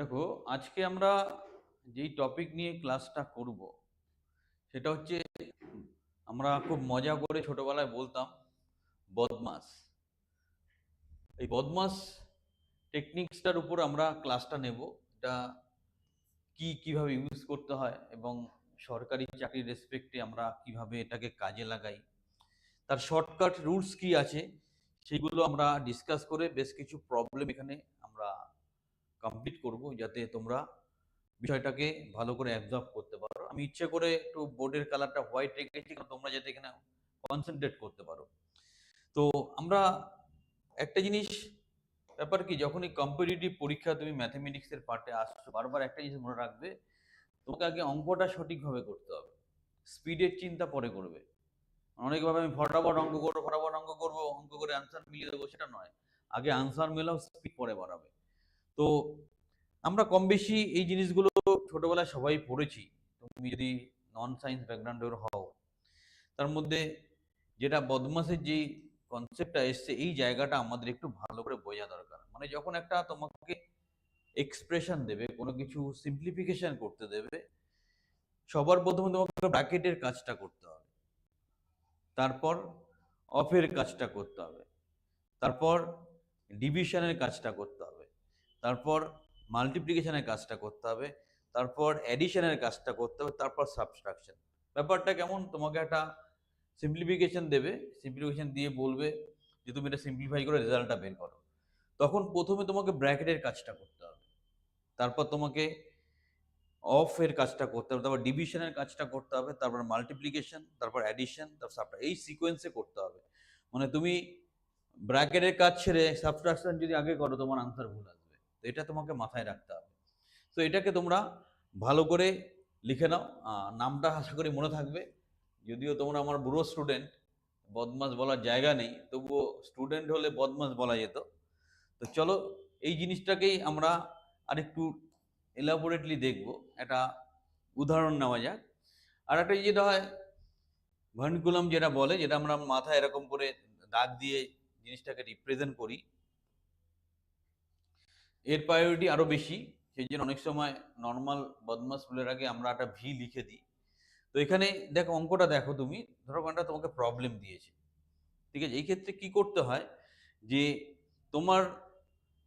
দেখো, আজকে আমরা যেই টপিক নিয়ে ক্লাসটা করব, সেটা হচ্ছে আমরা খুব মজা করে ছোটবেলায় বলতাম, বদমাস। এই বদমাস টেকনিক্সটার উপর আমরা ক্লাসটা নেব, এটা কি কীভাবে ইউজ করতে হয় এবং সরকারি চাকরির রেসপেক্টে আমরা কীভাবে এটাকে কাজে লাগাই। তার শর্টকাট রুলস কি আছে, সেগুলো আমরা ডিসকাস করে বেশ কিছু প্রবলেম এখানে কমপ্লিট করব যাতে তোমরা বিষয়টাকে ভালো করে অ্যাবজর্ব করতে পারো। আমি ইচ্ছে করে একটু বোর্ডের কালারটা হোয়াইট রেখেছি, কারণ তোমরা যাতে এখানে কনসেন্ট্রেট করতে পারো। তো আমরা একটা জিনিস, ব্যাপার কি, যখনই কম্পিটিটিভ পরীক্ষা তুমি ম্যাথমেটিক্সের পার্টে আসছো, বারবার একটা জিনিস মনে রাখবে, তোমাকে আগে অঙ্কটা সঠিকভাবে করতে হবে। স্পিডের চিন্তা পরে করবে। অনেকভাবে আমি ফটাফট অঙ্ক করব, ফটাফট অঙ্ক করব, অঙ্ক করে আনসার মিলিয়ে দেবো, সেটা নয়। আগে আনসার মেলাও স্পিড পরে বাড়াবে। তো আমরা কম বেশি এই জিনিসগুলো ছোটবেলায় সবাই পড়েছি। তুমি যদি নন সায়েন্স ব্যাকগ্রাউন্ডের হও, তার মধ্যে যেটা বদমাসের যে কনসেপ্টটা এসছে, এই জায়গাটা আমাদের একটু ভালো করে বোঝা দরকার। মানে যখন একটা তোমাকে এক্সপ্রেশন দেবে, কোনো কিছু সিম্পলিফিকেশন করতে দেবে, সবার প্রথমে তোমাকে ব্র্যাকেটের কাজটা করতে হবে। তারপর অফের কাজটা করতে হবে। তারপর ডিভিশনের কাজটা করতে হবে। তারপর মাল্টিপ্লিকেশনের কাজটা করতে হবে, তারপর অ্যাডিশনের কাজটা করতে হবে, তারপর সাবস্ট্রাকশন ব্যাপারটা কেমন? তোমাকে একটা সিম্পলিফিকেশন দেবে সিম্পলিফিকেশন দিয়ে বলবে যে তুমি এটা সিম্পলিফাই করে রেজাল্টটা বের করো। তখন প্রথমে তোমাকে ব্র্যাকেটের কাজটা করতে হবে। তারপর তোমাকে অফ এর কাজটা করতে হবে, তারপর ডিভিশনের কাজটা করতে হবে, তারপর মাল্টিপ্লিকেশন তারপর অ্যাডিশন তারপর সাবট্রা এই সিকোয়েন্সে করতে হবে। মানে তুমি ব্র্যাকেটের কাজ ছেড়ে সাবট্রাকশন যদি আগে করো, তোমার আনসার ভুল আসবে। তো এটা তোমাকে মাথায় রাখতে হবে। তো এটাকে তোমরা ভালো করে লিখে নাও। নামটা আশা করি মনে থাকবে। যদিও তোমরা আমার বুড়ো স্টুডেন্ট বদমাস বলার জায়গা নেই, তবুও স্টুডেন্ট হলে বদমাস বলা যেত। তো চলো, এই জিনিসটাকেই আমরা আরেকটু এলাবোরেটলি দেখব। একটা উদাহরণ নেওয়া যাক। আর একটা যেটা হয় ভার্নকুলাম যেটা বলে, যেটা আমরা মাথায় এরকম করে দাগ দিয়ে জিনিসটাকে রিপ্রেজেন্ট করি। এর প্রায়োরিটি আরও বেশি। সেই জন্য অনেক সময় নর্মাল বদমাস ফুলের আগে আমরা একটা ভি লিখে দিই। তো এখানে দেখো অঙ্কটা দেখো তুমি। ধরো কোনটা তোমাকে প্রবলেম দিয়েছে। ঠিক আছে? এই ক্ষেত্রে কি করতে হয় যে, তোমার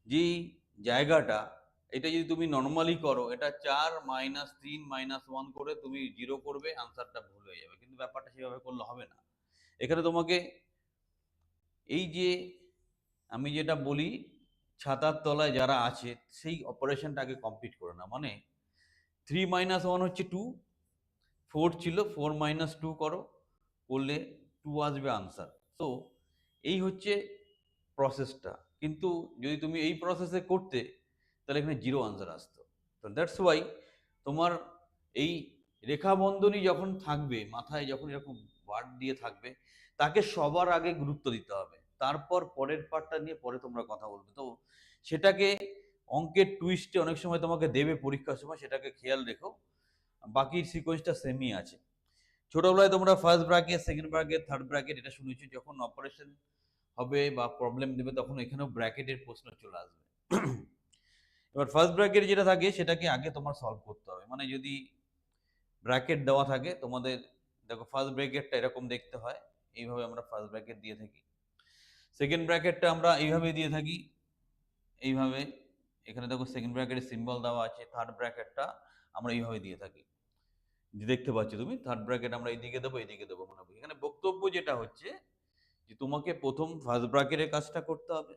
যেই জায়গাটা, এটা যদি তুমি নর্মালি করো, এটা চার মাইনাস তিন মাইনাস ওয়ান করে তুমি জিরো করবে আনসারটা ভুল হয়ে যাবে। কিন্তু ব্যাপারটা সেভাবে করলে হবে না। এখানে তোমাকে এই যে, আমি যেটা বলি ছাতার তলায় যারা আছে, সেই অপারেশনটাকে কমপ্লিট করে না মানে থ্রি মাইনাস ওয়ান হচ্ছে টু ফোর ছিল ফোর মাইনাস টু করো, করলে টু আসবে আনসার তো এই হচ্ছে প্রসেসটা কিন্তু যদি তুমি এই প্রসেসে করতে, তাহলে এখানে জিরো আনসার আসতো। তো দ্যাটস ওয়াই তোমার এই রেখাবন্ধনী যখন থাকবে, মাথায় যখন এরকম ওয়ার্ড দিয়ে থাকবে, তাকে সবার আগে গুরুত্ব দিতে হবে। তারপর পরের পার্টটা নিয়ে পরে তোমরা কথা বলবে। তো সেটাকে অঙ্কের টুইস্টে অনেক সময় তোমাকে দেবে পরীক্ষার সময়, সেটাকে খেয়াল রেখো। বাকির সিকোয়েন্সটা সেমই আছে। ছোটবেলায় তোমরা first bracket second bracket third bracket এটা শুনেছি, যখন অপারেশন হবে বা প্রবলেম দেবে তখন এখানেও ব্র্যাকেটের প্রশ্ন চলে আসবে। এবার ফার্স্ট ব্র্যাকেট যেটা থাকে, সেটাকে আগে তোমার সলভ করতে হবে। মানে যদি ব্র্যাকেট দেওয়া থাকে, তোমাদের দেখো ফার্স্ট ব্র্যাকেটটা এরকম দেখতে হয়, এইভাবে আমরা ফার্স্ট ব্র্যাকেট দিয়ে থাকি। সেকেন্ড ব্র্যাকেটটা আমরা এইভাবে দিয়ে থাকি। এইভাবে। এখানে দেখো সেকেন্ড ব্র্যাকেটের সিম্বল দেওয়া আছে থার্ড ব্র্যাকেটটা আমরা এইভাবে দিয়ে থাকি। যে দেখতে পাচ্ছ তুমি থার্ড ব্র্যাকেট আমরা এইদিকে দেবো এইদিকে দেবো মনে এখানে বক্তব্য যেটা হচ্ছে যে তোমাকে প্রথম ফার্স্ট ব্র্যাকেটের কাজটা করতে হবে,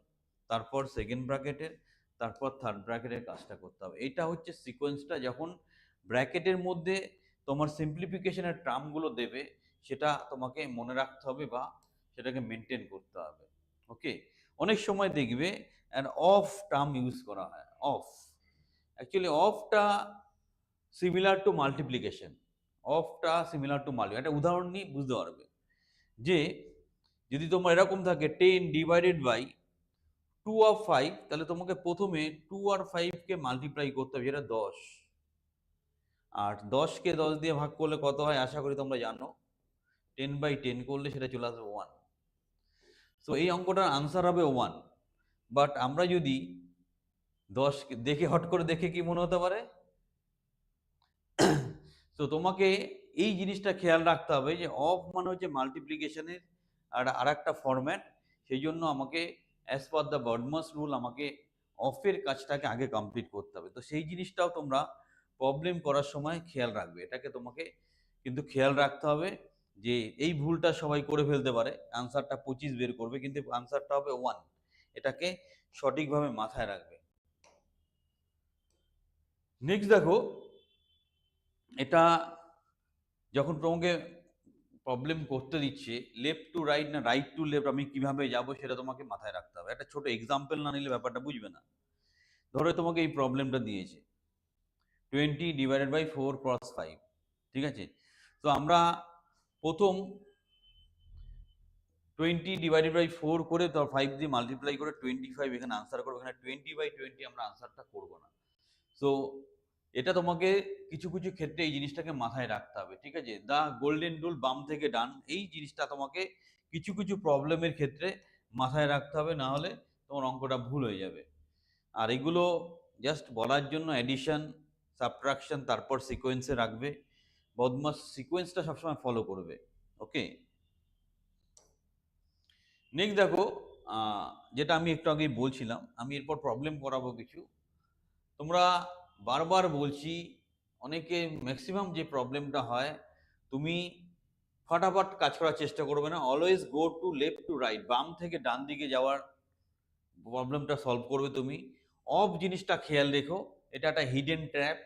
তারপর সেকেন্ড ব্র্যাকেটের তারপর থার্ড ব্র্যাকেটের কাজটা করতে হবে। এটা হচ্ছে সিকোয়েন্সটা যখন ব্র্যাকেটের মধ্যে তোমার সিম্পলিফিকেশনের টার্মগুলো দেবে, সেটা তোমাকে মনে রাখতে হবে বা সেটাকে মেনটেন করতে হবে। ওকে অনেক সময় দেখবে অ্যান্ড অফ টার্ম ইউজ করা হয় অফ অ্যাকচুয়ালি অফটা সিমিলার টু মাল্টিপ্লিকেশন অফটা সিমিলার টু মাল্টি একটা উদাহরণ নিয়ে বুঝতে পারবে যে যদি তোমার এরকম থাকে ten divided by two of five তাহলে তোমাকে প্রথমে টু আর ফাইভকে মাল্টিপ্লাই করতে হবে, যেটা দশ। আর দশকে দশ দিয়ে ভাগ করলে কত হয়? আশা করি তোমরা জানো। টেন বাই টেন করলে সেটা চলে আসবে ওয়ান তো এই অঙ্কটার আনসার হবে ওয়ান বাট আমরা যদি দশ দেখে, হট করে দেখে কি মনে হতে পারে? তো তোমাকে এই জিনিসটা খেয়াল রাখতে হবে যে অফ মানে হচ্ছে মাল্টিপ্লিকেশনের আর আর একটা ফরম্যাট সেই জন্য আমাকে as per the BODMAS rule আমাকে অফের কাজটাকে আগে কমপ্লিট করতে হবে। তো সেই জিনিসটাও তোমরা প্রবলেম করার সময় খেয়াল রাখবে। এটাকে তোমাকে কিন্তু খেয়াল রাখতে হবে। যে এই ভুলটা সবাই করে ফেলতে পারে আনসারটা পঁচিশ বের করবে, কিন্তু আনসারটা হবে ওয়ান এটাকে সঠিকভাবে মাথায় রাখবে। নেক্সট দেখো, এটা যখন তোমাকে প্রবলেম করতে দিচ্ছে লেফট টু রাইট না রাইট টু লেফট আমি কীভাবে যাব সেটা তোমাকে মাথায় রাখতে হবে। একটা ছোট এক্সাম্পল না নিলে ব্যাপারটা বুঝবে না। ধরো তোমাকে এই প্রবলেমটা দিয়েছে। Twenty divided by four cross five ঠিক আছে? তো আমরা প্রথম টোয়েন্টি ডিভাইডেড বাই ফোর করে তার ফাইভ দিয়ে মাল্টিপ্লাই করে টোয়েন্টি ফাইভ এখানে আনসার করব। এখানে টোয়েন্টি বাই টোয়েন্টি আমরা আনসারটা করব না। সো এটা তোমাকে কিছু কিছু ক্ষেত্রে এই জিনিসটাকে মাথায় রাখতে হবে, ঠিক আছে? দা গোল্ডেন রুল বাম থেকে ডান, এই জিনিসটা তোমাকে কিছু কিছু প্রবলেমের ক্ষেত্রে মাথায় রাখতে হবে, না হলে তোমার অঙ্কটা ভুল হয়ে যাবে। আর এগুলো জাস্ট বলার জন্য অ্যাডিশন সাবট্রাকশন তারপর সিকোয়েন্সে রাখবে। বদমাস সিকোয়েন্সটা সবসময় ফলো করবে ওকে নেক্সট দেখো যেটা আমি একটু আগেই বলছিলাম, আমি এরপর প্রবলেম করাবো কিছু। তোমরা বারবার বলছি, অনেকে ম্যাক্সিমাম যে প্রবলেমটা হয়, তুমি ফাটাফাট কাজ করার চেষ্টা করবে না always go to left to right বাম থেকে ডান দিকে যাওয়ার প্রবলেমটা সলভ করবে তুমি। অফ জিনিসটা খেয়াল রেখো, এটা একটা হিডেন ট্র্যাপ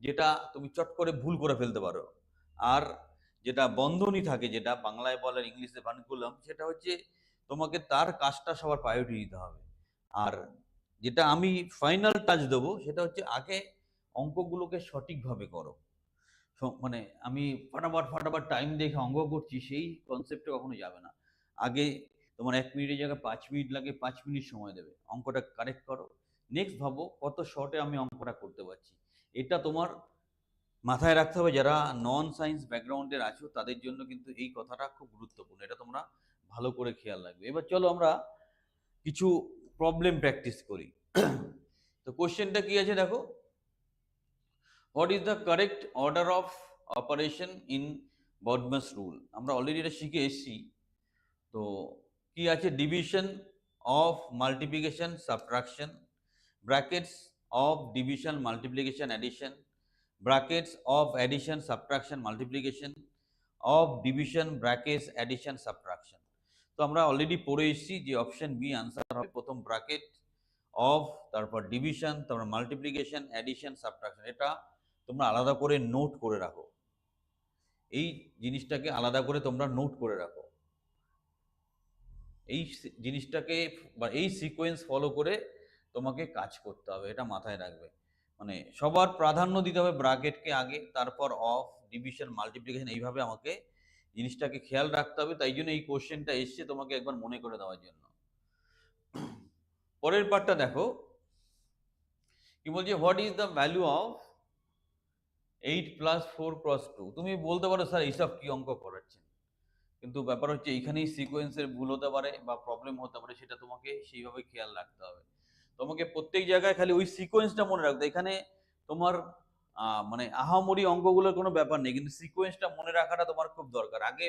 যেটা তুমি চট করে ভুল করে ফেলতে পারো। আর যেটা বন্ধনী থাকে, যেটা বাংলায় বলার ইংলিশে বানকুলাম সেটা হচ্ছে তোমাকে তার কাজটা সবার প্রায়োরিটি দিতে হবে। আর যেটা আমি ফাইনাল টাচ দেবো, সেটা হচ্ছে আগে অঙ্কগুলোকে সঠিকভাবে করো। মানে আমি ফাটাফাট ফাটাফাট টাইম দেখে অঙ্ক করছি, সেই কনসেপ্টে কখনো যাবে না। আগে তোমার এক মিনিটের জায়গায় পাঁচ মিনিট লাগে, পাঁচ মিনিট সময় দেবে। অঙ্কটা কারেক্ট করো। নেক্সট ভাবো কত শর্টে আমি অঙ্কটা করতে পারছি। এটা তোমার মাথায় রাখতে হবে, যারা নন সায়েন্স ব্যাকগ্রাউন্ডের আছো, তাদের জন্য কিন্তু এই কথাটা খুব গুরুত্বপূর্ণ। এটা তোমরা ভালো করে খেয়াল রাখবে। এবার চলো আমরা কিছু প্রবলেম প্র্যাকটিস করি। তো কোশ্চেনটা কি আছে দেখো? What is the correct order of operation in BODMAS rule আমরা অলরেডি এটা শিখে এসেছি। তো কি আছে? Division of multiplication subtraction brackets of division multiplication addition brackets of addition subtraction multiplication of division brackets addition subtraction তো আমরা অলরেডি পড়ে এসেছি যে অপশন বি আনসার হবে প্রথম ব্র্যাকেট অফ তারপর ডিভিশন তারপর মাল্টিপ্লিকেশন অ্যাডিশন সাবট্রাকশন এটা তোমরা আলাদা করে নোট করে রাখো। এই জিনিসটাকে আলাদা করে তোমরা নোট করে রাখো। এই জিনিসটাকে বা এই সিকোয়েন্স ফলো করে তোমাকে কাজ করতে হবে, এটা মাথায় রাখবে। মানে সবার প্রাধান্য দিতে হবে ব্রাকেটকে আগে, তারপর অফ, ডিভিশন, মাল্টিপ্লিকেশন, এইভাবে আমাকে জিনিসটাকে খেয়াল রাখতে হবে। তাই জন্য এই কোশ্চেনটা এসছে তোমাকে একবার মনে করে দেওয়ার জন্য। পরের পার্টটা দেখো। কি বলছে what is the value of eight plus four cross two তুমি বলতে পারো স্যার এইসব কি অঙ্ক করাচ্ছেন? কিন্তু ব্যাপার হচ্ছে, এইখানেই সিকোয়েন্সের ভুল হতে পারে বা প্রবলেম হতে পারে, সেটা তোমাকে সেইভাবে খেয়াল রাখতে হবে। তোমাকে প্রত্যেক জায়গায় খালি ওই সিকোয়েন্সটা মনে রাখতে এখানে তোমার মানে আহামরি অঙ্কগুলোর কোনো ব্যাপার নেই, কিন্তু সিকোয়েন্সটা মনে রাখাটা তোমার খুব দরকার। আগে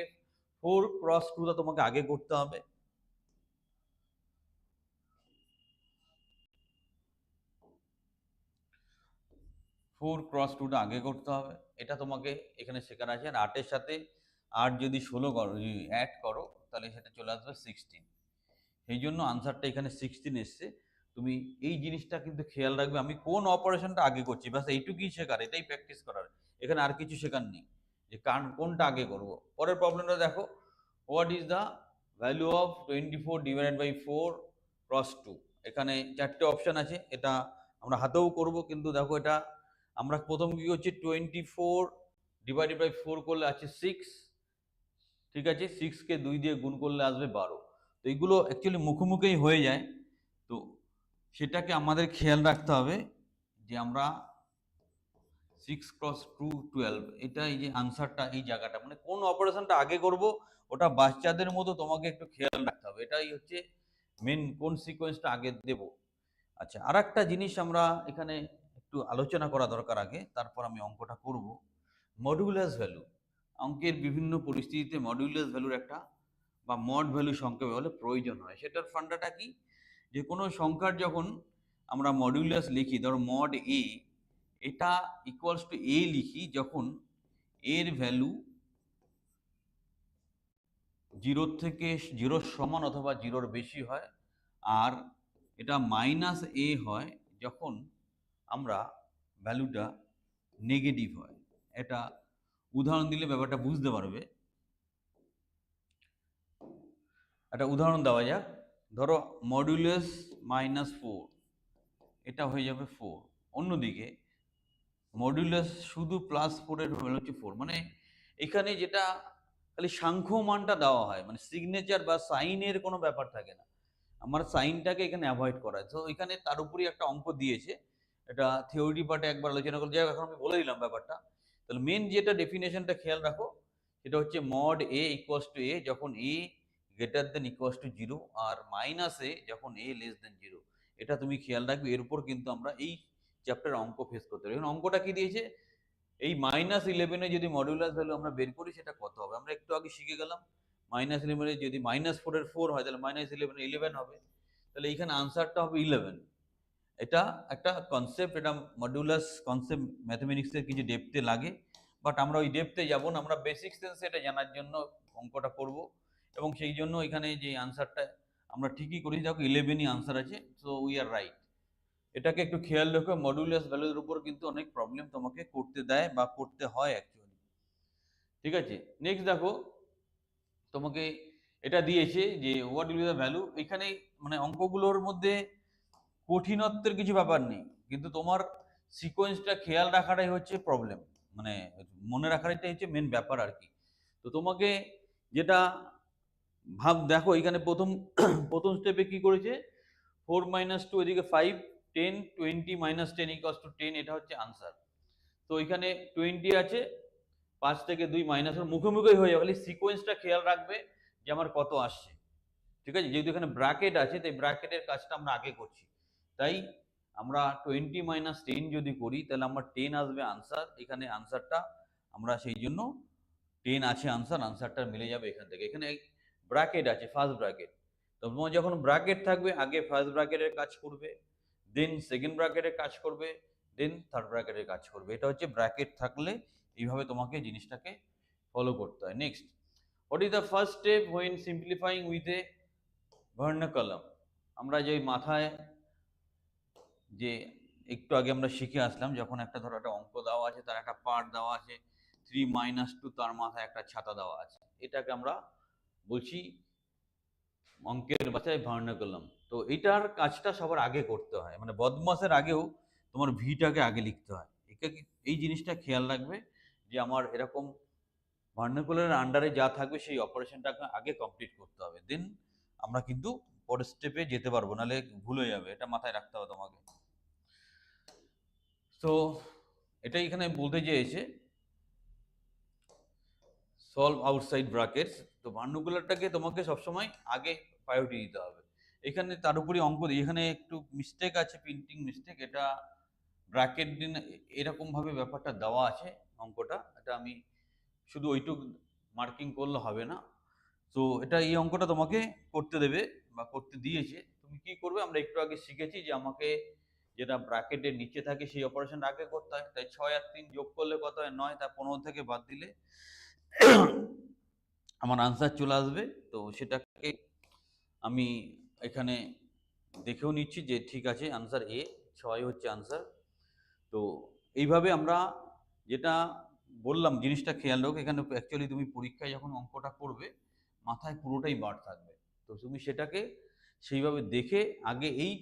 ফোর ক্রস টুটা তোমাকে আগে করতে হবে। ফোর ক্রস টুটা আগে করতে হবে। এটা তোমাকে এখানে শেখানো আছে। আর আটের সাথে আট যদি ষোলো করো অ্যাড করো, তাহলে সেটা চলে আসবে সিক্সটিন সেই জন্য আনসারটা এখানে সিক্সটিন এসছে। তুমি এই জিনিসটা কিন্তু খেয়াল রাখবে, আমি কোন অপারেশনটা আগে করছি, ব্যাস এইটুকুই শেখার, এটাই প্র্যাকটিস করার। এখানে আর কিছু শেখার নেই, যে কান কোনটা আগে করব। পরের প্রবলেমটা দেখো what is the value of twenty four divided by four cross two এখানে চারটে অপশান আছে, এটা আমরা হাতেও করব, কিন্তু দেখো এটা, আমরা প্রথম কী করছি twenty four divided by four করলে আছে সিক্স ঠিক আছে? সিক্সকে দুই দিয়ে গুণ করলে আসবে বারো। তো এইগুলো অ্যাকচুয়ালি মুখোমুখিই হয়ে যায়। তো সেটাকে আমাদের খেয়াল রাখতে হবে যে আমরা সিক্স ক্রস টু টুয়েলভ এটা এই যে আনসারটা এই জায়গাটা মানে কোন অপারেশনটা আগে করব, ওটা বাচ্চাদের মতো তোমাকে একটু খেয়াল রাখতে হবে। এটাই হচ্ছে মেন কোন সিকোয়েন্সটা আগে দেব। আচ্ছা আর একটা জিনিস আমরা এখানে একটু আলোচনা করা দরকার আগে, তারপর আমি অঙ্কটা করব। মডুলাস ভ্যালু অঙ্কের বিভিন্ন পরিস্থিতিতে মডুলাস ভ্যালুর একটা বা মড ভ্যালু সংখ্যা বলে প্রয়োজন হয়। সেটার ফান্ডাটা কি? যে কোনো সংখ্যার যখন আমরা মডুলাস লিখি, ধরো মড এ এটা ইকুয়ালস টু এ লিখি, যখন এর ভ্যালু জিরোর থেকে জিরোর সমান অথবা জিরোর বেশি হয়, আর এটা মাইনাস এ হয়, যখন আমরা ভ্যালুটা নেগেটিভ হয়। এটা উদাহরণ দিলে ব্যাপারটা বুঝতে পারবে। একটা উদাহরণ দেওয়া যাক। ধরো মডুলাস মাইনাস ফোর এটা হয়ে যাবে ফোর অন্যদিকে মডুলাস শুধু প্লাস ফোরের হচ্ছে ফোর মানে এখানে যেটা খালি সাংখ্য মানটা দেওয়া হয় মানে সিগনেচার বা সাইনের কোনো ব্যাপার থাকে না। আমার সাইনটাকে এখানে অ্যাভয়েড করা। তো এখানে তার উপরই একটা অঙ্ক দিয়েছে। এটা থিওরি পার্টে একবার আলোচনা করে। যাই এখন আমি বলে দিলাম ব্যাপারটা। তাহলে মেন যেটা ডেফিনেশনটা খেয়াল রাখো, সেটা হচ্ছে mod a equals to a যখন a greater than equals to zero R minus যখন এ লেস দেন জিরো এটা তুমি খেয়াল রাখবে, এর উপর কিন্তু আমরা এই চ্যাপ্টার অঙ্ক ফেস করতে পারি এখন অঙ্কটা কি দিয়েছে? এই মাইনাস ইলেভেনে যদি মডুলাস ভ্যালু আমরা বের করি, সেটা কত হবে? আমরা একটু আগে শিখে গেলাম মাইনাস ইলেভেনে যদি মাইনাস ফোরের ফোর হয়, তাহলে মাইনাস ইলেভেন ইলেভেন হবে। তাহলে এইখানে আনসারটা হবে ইলেভেন এটা একটা কনসেপ্ট এটা মডুলাস কনসেপ্ট ম্যাথমেটিক্সের কিছু ডেপথে লাগে। বাট আমরা ওই ডেপথে যাব না, আমরা বেসিক সেন্স এটা জানার জন্য অঙ্কটা করব। এবং সেই জন্য এখানে যে আনসারটা আমরা ঠিকই করি, দেখো ইলেভেনই আনসার আছে সো উই আর রাইট এটাকে একটু খেয়াল রেখো মডুলাস ভ্যালুর উপর কিন্তু অনেক প্রবলেম তোমাকে করতে দেয় বা করতে হয় অ্যাকচুয়ালি ঠিক আছে? নেক্সট দেখো, তোমাকে এটা দিয়েছে যে হোয়াট উইল দ্য ভ্যালু এখানে মানে অঙ্কগুলোর মধ্যে কঠিনত্বের কিছু ব্যাপার নেই, কিন্তু তোমার সিকোয়েন্সটা খেয়াল রাখাটাই হচ্ছে প্রবলেম মানে মনে রাখাটাই হচ্ছে মেন ব্যাপার আর কি। তো তোমাকে যেটা ভাব, দেখো এখানে প্রথম প্রথম স্টেপে কি করেছে? ফোর মাইনাস টু এদিকে five ten twenty minus ten equals to ten এটা হচ্ছে আনসার তো এখানে টোয়েন্টি আছে, পাঁচ থেকে দুই মাইনাস মুখোমুখি হয়ে যাবে, খালি সিকোয়েন্সটা খেয়াল রাখবে যে আমার কত আসছে। ঠিক আছে? যেহেতু এখানে ব্র্যাকেট আছে, তাই ব্র্যাকেটের কাজটা আমরা আগে করছি। তাই আমরা টোয়েন্টি মাইনাস টেন যদি করি, তাহলে আমার টেন আসবে আনসার এখানে আনসারটা আমরা সেই জন্য টেন আছে আনসার আনসারটা মিলে যাবে এখান থেকে। এখানে ব্র্যাকেট আছে ফার্স্ট ব্র্যাকেট তো তোমার যখন ব্র্যাকেট থাকবে, আগে ফার্স্ট ব্র্যাকেটের কাজ করবে দেন সেকেন্ড ব্র্যাকেটের কাজ করবে দেন থার্ড ব্র্যাকেটের কাজ করবে। এটা হচ্ছে ব্র্যাকেট থাকলে এইভাবে তোমাকে জিনিসটাকে ফলো করতে হয়। Next what is the first step when simplifying with a vinculum আমরা যে মাথায় যে একটু আগে আমরা শিখে আসলাম, যখন একটা ধরো একটা অঙ্ক দেওয়া আছে, তার একটা পার্ট দেওয়া আছে থ্রি মাইনাস টু তার মাথায় একটা ছাতা দেওয়া আছে। এটাকে আমরা বলছি, অঙ্কের বাচ্চায় ভার্নাকলম তো এটার কাজটা সবার আগে করতে হয়। মানে বদমাসের আগেও তোমার ভিটাকে আগে লিখতে হয়। একে এই জিনিসটা খেয়াল রাখবে যে আমার এরকম ভার্নাকুলারের আন্ডারে যা থাকবে সেই অপারেশনটাকে আগে কমপ্লিট করতে হবে। দেন আমরা কিন্তু পরের স্টেপে যেতে পারব, নাহলে ভুল হয়ে যাবে। এটা মাথায় রাখতে হবে তোমাকে। তো এটাই এখানে বলতে চেয়েছে। সলভ আউটসাইড ব্রাকেটস তো ভার্নাকুলারটাকে তোমাকে সবসময় আগে প্রায়োরিটি দিতে হবে। এখানে তার উপরে অঙ্ক দিই। এখানে একটু মিস্টেক আছে প্রিন্টিং মিস্টেক এটা ব্র্যাকেট দিন এরকম ভাবে ব্যাপারটা দেওয়া আছে অঙ্কটা। এটা আমি শুধু ওইটুক মার্কিং করলে হবে না। তো এটা এই অঙ্কটা তোমাকে করতে দেবে বা করতে দিয়েছে। তুমি কি করবে? আমরা একটু আগে শিখেছি যে আমাকে যেটা ব্র্যাকেটের নিচে থাকে সেই অপারেশনটা আগে করতে হয়। তাই ছয় আর তিন যোগ করলে কত হয়? নয়। তা পনেরো থেকে বাদ দিলে আমার আনসার চলে আসবে। তো সেটাকে আমি এখানে দেখেও নিচ্ছি যে ঠিক আছে আনসার এ ছয় হচ্ছে আনসার তো এইভাবে আমরা যেটা বললাম, জিনিসটা খেয়াল রাখো, এখানে অ্যাকচুয়ালি তুমি পরীক্ষায় যখন অঙ্কটা করবে, মাথায় পুরোটাই বার থাকবে। তো তুমি সেটাকে সেইভাবে দেখে আগে এই,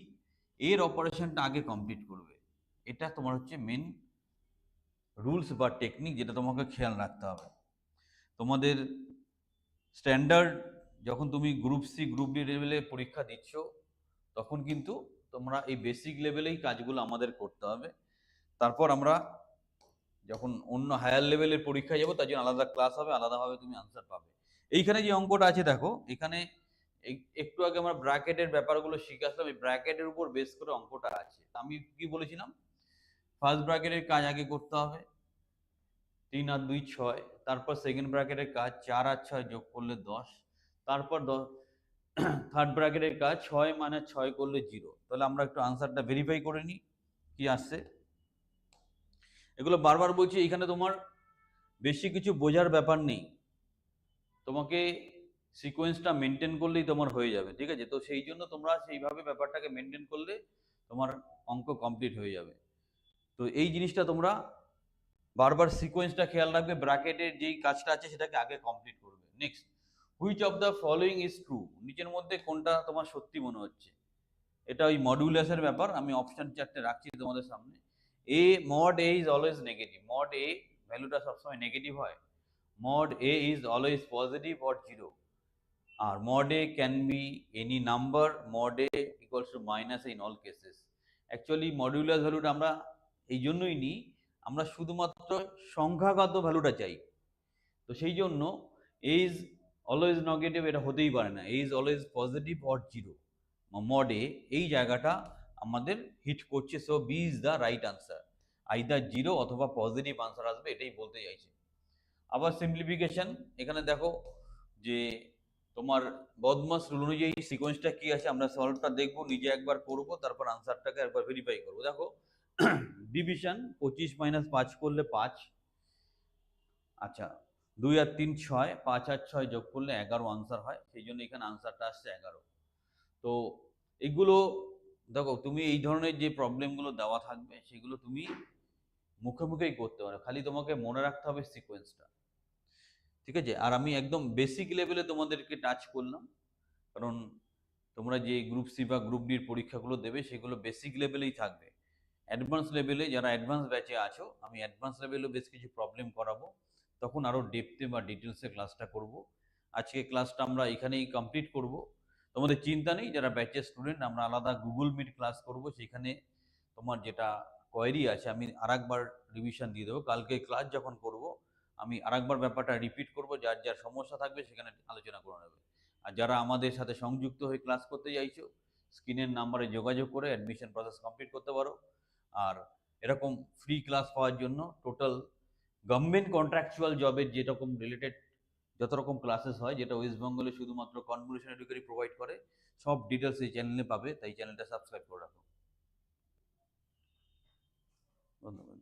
এর অপারেশনটা আগে কমপ্লিট করবে। এটা তোমার হচ্ছে মেন রুলস বা টেকনিক যেটা তোমাকে খেয়াল রাখতে হবে। তোমাদের স্ট্যান্ডার্ড যখন তুমি গ্রুপ সি গ্রুপ ডি লেভেলে পরীক্ষা দিচ্ছ, তখন কিন্তু তোমরা এই বেসিক লেভেলেই কাজগুলো আমাদের করতে হবে। তারপর আমরা যখন অন্য হায়ার লেভেলের পরীক্ষায় যাব, তার জন্য আলাদা ক্লাস হবে, আলাদাভাবে তুমি আনসার পাবে। এইখানে যে অঙ্কটা আছে, দেখো, এখানে একটু আগে আমরা ব্র্যাকেটের ব্যাপারগুলো শিখে আসলাম, এই ব্র্যাকেটের উপর বেস করে অঙ্কটা আছে। আমি কি বলেছিলাম? ফার্স্ট ব্র্যাকেটের কাজ আগে করতে হবে। তিন আর দুই ছয়, তারপর সেকেন্ড ব্র্যাকেটের কাজ চার আর ছয় যোগ করলে দশ, তারপর থার্ড ব্র্যাকেটের কাজ ছয় মানে ছয় করলে জিরো তাহলে আমরা একটু আনসারটা ভেরিফাই করে নিই, কি আসছে? এগুলো বারবার বলছি, এখানে তোমার বেশি কিছু বোঝার ব্যাপার নেই। তোমাকে সিকোয়েন্সটা মেনটেন করলেই তোমার হয়ে যাবে, ঠিক আছে? তো সেই জন্য তোমরা সেইভাবে ব্যাপারটাকে মেনটেন করলে তোমার অঙ্ক কমপ্লিট হয়ে যাবে। তো এই জিনিসটা তোমরা বারবার সিকোয়েন্সটা খেয়াল রাখবে ব্র্যাকেটের যেই কাজটা আছে সেটাকে আগে কমপ্লিট করবে। Next which of the following is true নিচের মধ্যে কোনটা তোমার সত্যি মনে হচ্ছে? এটা ওই মডুলাসের ব্যাপার, আমি অপশন চারটে রাখছি তোমাদের সামনে। A mod a is always negative mod a ভ্যালুটা সবসময় নেগেটিভ হয়। Mod a is always positive or zero R mod a can be any number mod a equals to minus in all cases actually modulus ভ্যালুটা আমরা এই জন্যই নিই আমরা শুধুমাত্র সংখ্যাগত ভ্যালুটা চাই। তো সেই জন্য এ ইজ অলওয়েজ নেগেটিভ এটা হতেই পারে না। A is always positive or zero মডে এই জায়গাটা আমাদের হিট করছে। So B is the right answer either zero অথবা পজিটিভ আনসার আসবে এটাই বলতে চাইছে। আবার সিম্পলিফিকেশন এখানে দেখো যে তোমার বদমাস রুল অনুযায়ী সিকোয়েন্সটা কি আছে, আমরা সলভটা দেখব, নিজে একবার করব, তারপর আনসারটাকে একবার ভেরিফাই করব। দেখো ডিভিশন পঁচিশ মাইনাস পাঁচ করলে পাঁচ। আচ্ছা দুই আর তিন ছয়, পাঁচ আর ছয় যোগ করলে এগারো আনসার হয়, সেই জন্য এখানে আনসারটা আসছে এগারো। তো এগুলো, দেখো, তুমি এই ধরনের যে প্রবলেমগুলো দেওয়া থাকবে, সেগুলো তুমি মুখে মুখেই করতে পারো। খালি তোমাকে মনে রাখতে হবে সিকোয়েন্সটা ঠিক আছে? আর আমি একদম বেসিক লেভেলে তোমাদেরকে টাচ করলাম। কারণ তোমরা যে গ্রুপ সি বা গ্রুপ ডির পরীক্ষাগুলো দেবে, সেগুলো বেসিক লেভেলেই থাকবে। অ্যাডভান্স লেভেলে যারা অ্যাডভান্স ব্যাচে আছো, আমি অ্যাডভান্স লেভেলেও বেশ কিছু প্রবলেম করাবো। তখন আরও ডেপথে বা ডিটেলসে ক্লাসটা করব। আজকে ক্লাসটা আমরা এখানেই কমপ্লিট করব। তোমাদের চিন্তা নেই, যারা ব্যাচের স্টুডেন্ট আমরা আলাদা গুগল মিট ক্লাস করব। সেখানে তোমার যেটা কোয়ারি আছে, আমি আরেকবার রিভিশন দিয়ে দেবো। কালকে ক্লাস যখন করব, আমি আরেকবার ব্যাপারটা রিপিট করব। যার যার সমস্যা থাকবে, সেখানে আলোচনা করে নেবে। আর যারা আমাদের সাথে সংযুক্ত হয়ে ক্লাস করতে চাইছো স্ক্রিনের নাম্বারে যোগাযোগ করে অ্যাডমিশন প্রসেস কমপ্লিট করতে পারো। আর এরকম ফ্রি ক্লাস পাওয়ার জন্য টোটাল গভর্নমেন্ট কন্ট্রাকচুয়াল জবের যেরকম রিলেটেড যত রকম ক্লাসেস হয়, যেটা ওয়েস্ট বেঙ্গলে শুধুমাত্র কনভলিউশন এডুকেটরি প্রোভাইড করে, সব ডিটেলস এই চ্যানেলে পাবে, তাই চ্যানেলটা সাবস্ক্রাইব করে রাখো। ধন্যবাদ।